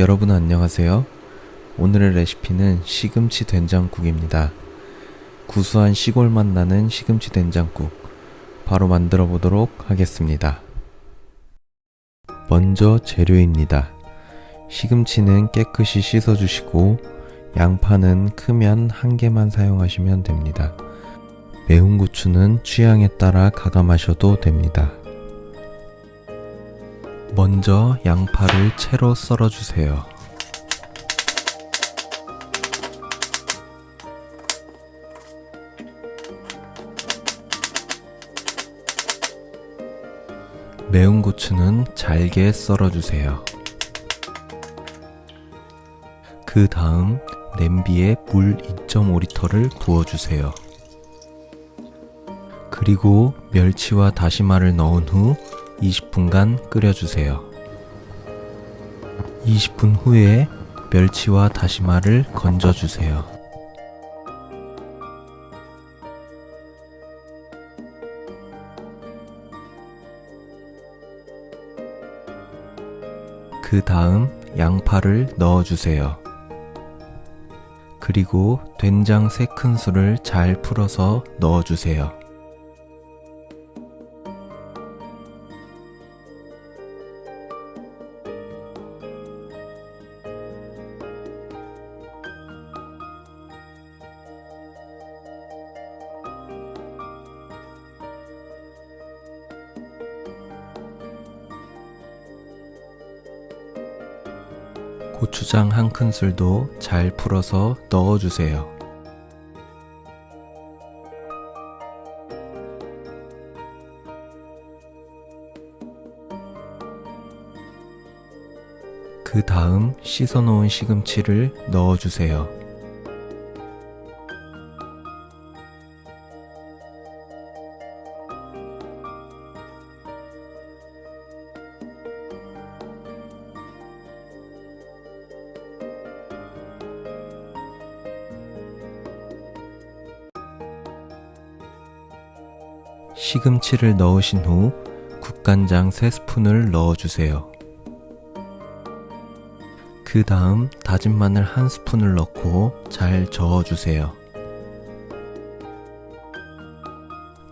여러분 안녕하세요. 오늘의 레시피는 시금치 된장국입니다. 구수한 시골 맛 나는 시금치 된장국 바로 만들어 보도록 하겠습니다. 먼저 재료입니다. 시금치는 깨끗이 씻어 주시고 양파는 크면 한 개만 사용하시면 됩니다. 매운 고추는 취향에 따라 가감하셔도 됩니다. 먼저 양파를 채로 썰어 주세요. 매운 고추는 잘게 썰어 주세요. 그 다음 냄비에 물 2.5리터를 부어 주세요. 그리고 멸치와 다시마를 넣은 후 20분간 끓여주세요. 20분 후에 멸치와 다시마를 건져주세요. 그 다음 양파를 넣어주세요. 그리고 된장 3큰술을 잘 풀어서 넣어주세요. 고추장 한 큰술도 잘 풀어서 넣어주세요. 그 다음 씻어 놓은 시금치를 넣어주세요. 시금치를 넣으신 후 국간장 3스푼을 넣어주세요. 그 다음 다진 마늘 한 스푼을 넣고 잘 저어주세요.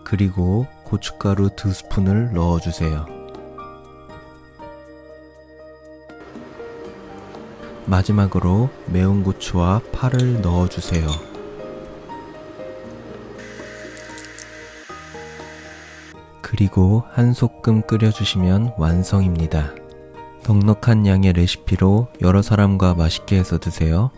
그리고 고춧가루 두 스푼을 넣어주세요. 마지막으로 매운 고추와 파를 넣어주세요. 그리고 한 소끔 끓여주시면 완성입니다. 넉넉한 양의 레시피로 여러 사람과 맛있게 해서 드세요.